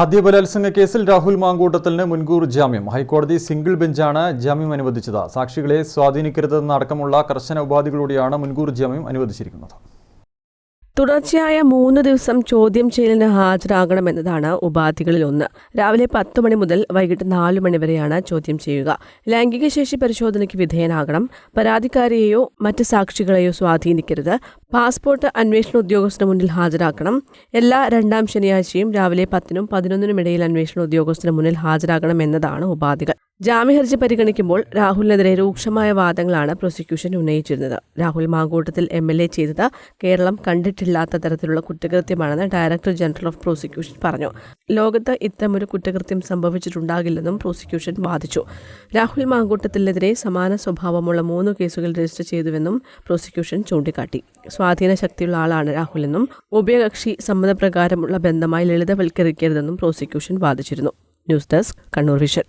ആദ്യ ബലാത്സംഗ കേസിൽ രാഹുൽ മാങ്കൂട്ടത്തലിന് മുൻകൂർ ജാമ്യം. ഹൈക്കോടതി സിംഗിൾ ബെഞ്ചാണ് ജാമ്യം അനുവദിച്ചത്. സാക്ഷികളെ സ്വാധീനിക്കരുതെന്നടക്കമുള്ള കർശന ഉപാധികളോടെയാണ് മുൻകൂർ ജാമ്യം അനുവദിച്ചിരിക്കുന്നത്. തുടർച്ചയായ മൂന്ന് ദിവസം ചോദ്യം ചെയ്യലിന് ഹാജരാകണമെന്നതാണ് ഉപാധികളിൽ ഒന്ന് രാവിലെ പത്ത് മണി മുതൽ വൈകിട്ട് നാലു മണി വരെയാണ് ചോദ്യം ചെയ്യുക. ലൈംഗിക ശേഷി പരിശോധനയ്ക്ക് വിധേയനാകണം. പരാതിക്കാരെയോ മറ്റ് സാക്ഷികളെയോ സ്വാധീനിക്കരുത്. പാസ്പോർട്ട് അന്വേഷണ ഉദ്യോഗസ്ഥന് മുന്നിൽ ഹാജരാക്കണം. എല്ലാ രണ്ടാം ശനിയാഴ്ചയും രാവിലെ പത്തിനും പതിനൊന്നിനും ഇടയിൽ അന്വേഷണ ഉദ്യോഗസ്ഥന് മുന്നിൽ ഹാജരാകണം എന്നതാണ് ഉപാധികൾ. ജാമ്യഹർജി പരിഗണിക്കുമ്പോൾ രാഹുലിനെതിരെ രൂക്ഷമായ വാദങ്ങളാണ് prosecution ഉന്നയിച്ചിരുന്നത്. Rahul Mamkootathil M L A ചെയ്തത് കേരളം കണ്ടിട്ടില്ലാത്ത തരത്തിലുള്ള കുറ്റകൃത്യമാണെന്ന് ഡയറക്ടർ ജനറൽ ഓഫ് പ്രോസിക്യൂഷൻ പറഞ്ഞു. ലോകത്ത് ഇത്തരമൊരു കുറ്റകൃത്യം സംഭവിച്ചിട്ടുണ്ടാകില്ലെന്നും പ്രോസിക്യൂഷൻ വാദിച്ചു. രാഹുൽ മാങ്കൂട്ടത്തിനെതിരെ സമാന സ്വഭാവമുള്ള മൂന്ന് കേസുകൾ രജിസ്റ്റർ ചെയ്തുവെന്നും പ്രോസിക്യൂഷൻ ചൂണ്ടിക്കാട്ടി. സ്വാധീന ശക്തിയുള്ള ആളാണ് രാഹുലെന്നും ഉഭയകക്ഷി സമ്മതപ്രകാരമുള്ള ബന്ധമായി ലളിതവൽക്കരിക്കരുതെന്നും prosecution വാദിച്ചിരുന്നു. News desk Kannur vision.